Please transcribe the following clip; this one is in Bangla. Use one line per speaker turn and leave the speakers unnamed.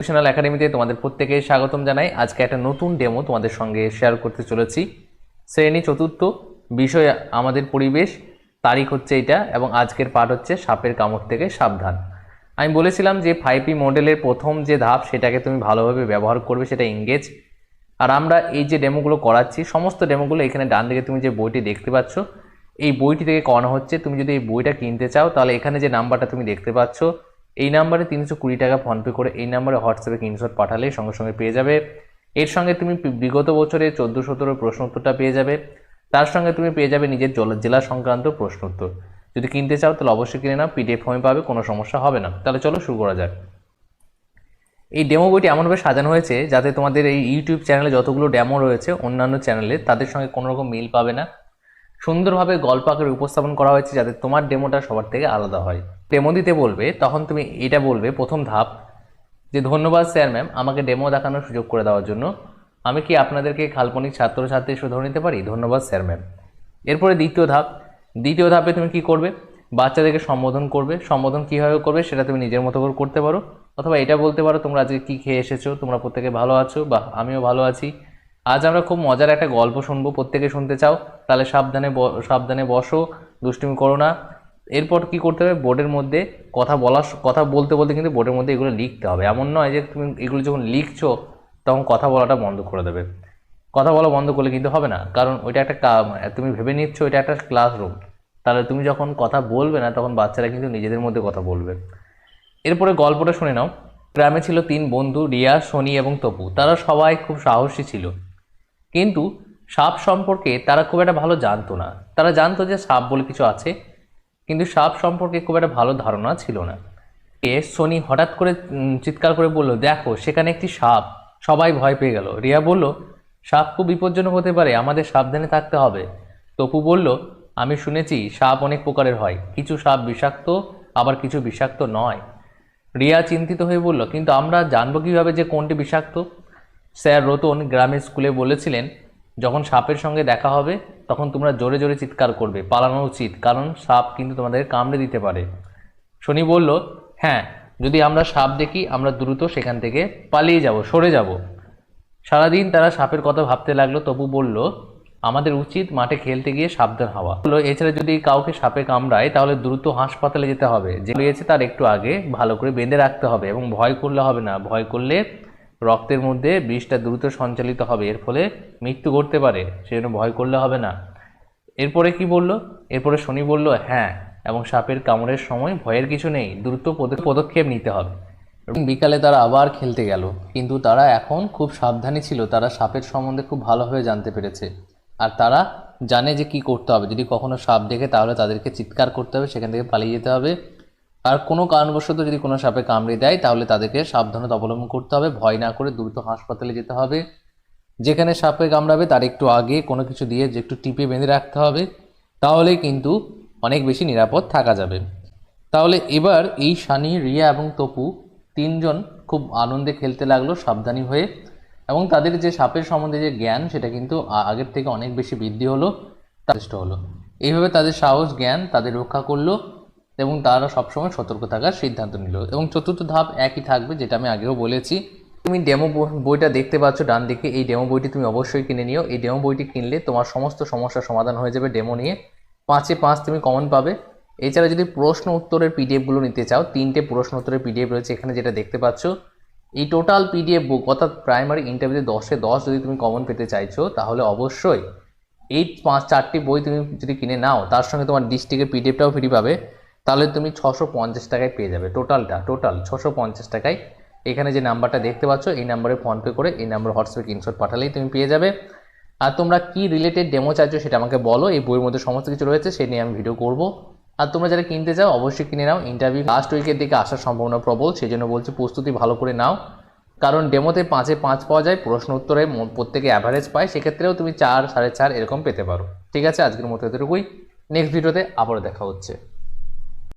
এডুকেশনাল একাডেমিতে তোমাদের প্রত্যেকে স্বাগতম জানাই। আজকে একটা নতুন ডেমো তোমাদের সঙ্গে শেয়ার করতে চলেছি। শ্রেণি চতুর্থ, বিষয় আমাদের পরিবেশ, তারিখ হচ্ছে এটা এবং আজকের পাঠ হচ্ছে সাপের কামড় থেকে সাবধান। আমি বলেছিলাম যে ফাইভ পি মডেলের প্রথম যে ধাপ, সেটাকে তুমি ভালোভাবে ব্যবহার করবে, সেটা এঙ্গেজ আর আমরা এই যে ডেমোগুলো করাচ্ছি, সমস্ত ডেমোগুলো এখানে ডান দিকে তুমি যে বইটি দেখতে পাচ্ছ, এই বইটি থেকে করানো হচ্ছে, তুমি যদি এই বইটা কিনতে চাও, তাহলে এখানে যে নাম্বারটা তুমি দেখতে পাচ্ছ এই নাম্বারে তিনশো কুড়ি টাকা ফোনপে করে এই নাম্বারে হোয়াটসঅ্যাপে স্ক্রিনশট পাঠালে সঙ্গে সঙ্গে পেয়ে যাবে। এর সঙ্গে তুমি বিগত বছরে চোদ্দ সতেরো প্রশ্ন উত্তরটা পেয়ে যাবে। তার সঙ্গে তুমি পেয়ে যাবে নিজের জল- জেলা সংক্রান্ত প্রশ্ন উত্তর। যদি কিনতে চাও তাহলে অবশ্যই কিনে নাও, পিডিএফ ফর্মে পাবে, কোনো সমস্যা হবে না। তাহলে চলো শুরু করা যাক। এই ডেমো বইটি এমনভাবে সাজানো হয়েছে যাতে তোমাদের এই ইউটিউব চ্যানেলে যতগুলো ডেমো রয়েছে অন্যান্য চ্যানেলে তাদের সঙ্গে কোনো রকম মিল পাবে না। সুন্দরভাবে গল্প আকারে উপস্থাপন করা হয়েছে যাতে তোমার ডেমোটা সবার থেকে আলাদা হয়। ডেমো দিতে বলবে, তখন তুমি এটা বলবে, প্রথম ধাপ, যে ধন্যবাদ স্যার ম্যাম, আমাকে ডেমো দেখানোর সুযোগ করে দেওয়ার জন্য। আমি কি আপনাদেরকে কাল্পনিক ছাত্রছাত্রী হিসেবে ধরে নিতে পারি? ধন্যবাদ স্যার ম্যাম। এরপরে দ্বিতীয় ধাপ, দ্বিতীয় ধাপে তুমি কি করবে? বাচ্চাদেরকে সম্বোধন করবে। সম্বোধন কীভাবে করবে সেটা তুমি নিজের মতো করে করতে পারো। অথবা এটা বলতে পারো, তোমরা আজকে কী খেয়ে এসেছ? তোমরা প্রত্যেকে ভালো আছো? বা আমিও ভালো আছি। আজ আমরা খুব মজার একটা গল্প শুনব। প্রত্যেকে শুনতে চাও, তাহলে সাবধানে সাবধানে বসো, দুষ্টুমি করো না। এরপর কি করতে হবে? বোর্ডের মধ্যে কথা বলা কথা বলতে বলতে কিন্তু বোর্ডের মধ্যে এগুলো লিখতে হবে। এমন নয় যে তুমি এগুলো যখন লিখছো, তখন কথা বলাটা বন্ধ করে দেবে। কথা বলা বন্ধ করলে কিন্তু হবে না। কারণ ওইটা একটা তুমি ভেবে নিচ্ছ, ওইটা একটা ক্লাসরুম তাহলে তুমি যখন কথা বলবে না, তখন বাচ্চারা কিন্তু নিজেদের মধ্যে কথা বলবে। এরপরে গল্পটা শুনে নাও। গ্রামে ছিল তিন বন্ধু, রিয়া শনি এবং তপু। তারা সবাই খুব সাহসী ছিল। কিন্তু সাপ সম্পর্কে তারা খুব একটা ভালো জানতো না। তারা জানতো যে সাপ বলে কিছু আছে, কিন্তু সাপ সম্পর্কে খুব একটা ভালো ধারণা ছিল না। এ শনি হঠাৎ করে চিৎকার করে বলল, দেখো, সেখানে একটি সাপ। সবাই ভয় পেয়ে গেল। রিয়া বলল, সাপ খুব বিপজ্জনক হতে পারে, আমাদের সাবধানে থাকতে হবে। তপু বলল, আমি শুনেছি, সাপ অনেক প্রকারের হয়। কিছু সাপ বিষাক্ত, আবার কিছু বিষাক্ত নয়। রিয়া চিন্তিত হয়ে বলল, কিন্তু আমরা জানব কীভাবে যে কোনটি বিষাক্ত? স্যার রতন গ্রামের স্কুলে বলেছিলেন, যখন সাপের সঙ্গে দেখা হবে, তখন তোমরা জোরে জোরে চিৎকার করবে, পালানো উচিত, কারণ সাপ কিন্তু তোমাদের কামড়ে দিতে পারে। শনি বলল হ্যাঁ যদি আমরা সাপ দেখি, আমরা দ্রুত সেখান থেকে পালিয়ে যাব, সরে যাব। সারাদিন তারা সাপের কথা ভাবতে লাগল, তবু বলল, আমাদের উচিত মাঠে খেলতে গিয়ে সাবধান হওয়া। বলল, এছাড়া যদি কাউকে সাপে কামড়ায়, তাহলে দ্রুত হাসপাতালে যেতে হবে। যে লিয়েছে তার একটু আগে ভালো করে বেঁধে রাখতে হবে এবং ভয় করলে হবে না। ভয় করলে রক্তের মধ্যে বিষটা দ্রুত সঞ্চালিত হবে, এর ফলে মৃত্যু ঘটতে পারে, সেজন্য ভয় করলে হবে না। এরপরে কি বলল? এরপরে শনি বলল হ্যাঁ এবং সাপের কামড়ের সময় ভয়ের কিছু নেই, দ্রুত পদ- পদক্ষেপ নিতে হবে। এবং বিকালে তারা আবার খেলতে গেল, কিন্তু তারা এখন খুব সাবধানী ছিল, তারা সাপের সম্বন্ধে খুব ভালোভাবে জানতে পেরেছে। আর তারা জানে যে কি করতে হবে, যদি কখনো সাপ দেখে তাহলে তাদেরকে চিৎকার করতে হবে, সেখান থেকে পালিয়ে যেতে হবে। আর কোনো কারণবশত যদি কোনো সাপে কামড়ে দেয়, তাহলে তাদেরকে সাবধানতা অবলম্বন করতে হবে। ভয় না করে দ্রুত হাসপাতালে যেতে হবে। যেখানে সাপে কামড়াবে, তার একটু আগে কোনো কিছু দিয়ে যে একটু টিপে বেঁধে রাখতে হবে, তাহলে কিন্তু অনেক বেশি নিরাপদ থাকা যাবে। তাহলে এবার এই সানি, রিয়া এবং তপু তিনজন খুব আনন্দে খেলতে লাগল সাবধানী হয়ে এবং তাদের যে সাপের সম্বন্ধে যে জ্ঞান, সেটা কিন্তু আগের থেকে অনেক বেশি বৃদ্ধি হলো যথেষ্ট হলো। এইভাবে তাদের সাহস, জ্ঞান তাদের রক্ষা করল। এবং তারা সবসময় সতর্ক থাকার সিদ্ধান্ত নিল। এবং চতুর্থ ধাপ একই থাকবে, যেটা আমি আগেও বলেছি। তুমি ডেমো বইটা দেখতে পাচ্ছ ডান দিকে। এই ডেমো বইটি তুমি অবশ্যই কিনে নিও। এই ডেমো বইটি কিনলে তোমার সমস্ত সমস্যার সমাধান হয়ে যাবে ডেমো নিয়ে। পাঁচে পাঁচ তুমি কমন পাবে। এছাড়া যদি প্রশ্ন উত্তরের পিডিএফগুলো নিতে চাও, তিনটে প্রশ্ন উত্তরের পিডিএফ রয়েছে এখানে যেটা দেখতে পাচ্ছ। এই টোটাল পিডিএফ বুক অর্থাৎ প্রাইমারি ইন্টারভিউতে দশে দশ যদি তুমি কমন পেতে চাইছো, তাহলে অবশ্যই এই পাঁচ, চারটি বই তুমি যদি কিনে নাও, তার সঙ্গে তোমার ডিস্ট্রিক্টের পিডিএফটাও ফ্রি পাবে। তাহলে তুমি ছশো পঞ্চাশ টাকায় পেয়ে যাবে টোটালটা, টোটাল ছশো পঞ্চাশ টাকায়। এখানে যে নাম্বারটা দেখতে পাচ্ছ, এই নাম্বারে ফোনপে করে এই নাম্বার হোয়াটসঅ্যাপে ইনশট পাঠালেই তুমি পেয়ে যাবে। আর তোমরা কি রিলেটেড ডেমো চাইছো সেটা আমাকে বলো, এই বইয়ের মধ্যে সমস্ত কিছু রয়েছে সেই নিয়ে আমি ভিডিও করব। আর তোমরা যারা কিনতে চাও, অবশ্যই কিনে নাও। ইন্টারভিউ লাস্ট উইকের দিকে আসার সম্ভাবনা প্রবল সেই জন্য বলছি প্রস্তুতি ভালো করে নাও। কারণ ডেমোতে পাঁচে পাঁচ পাওয়া যায়, প্রশ্ন উত্তরে প্রত্যেকে অ্যাভারেজ পায়, সেক্ষেত্রেও তুমি চার, সাড়ে চার এরকম পেতে পারো। ঠিক আছে, আজকের মতো এতটুকুই। নেক্সট ভিডিওতে আবারও দেখা হচ্ছে।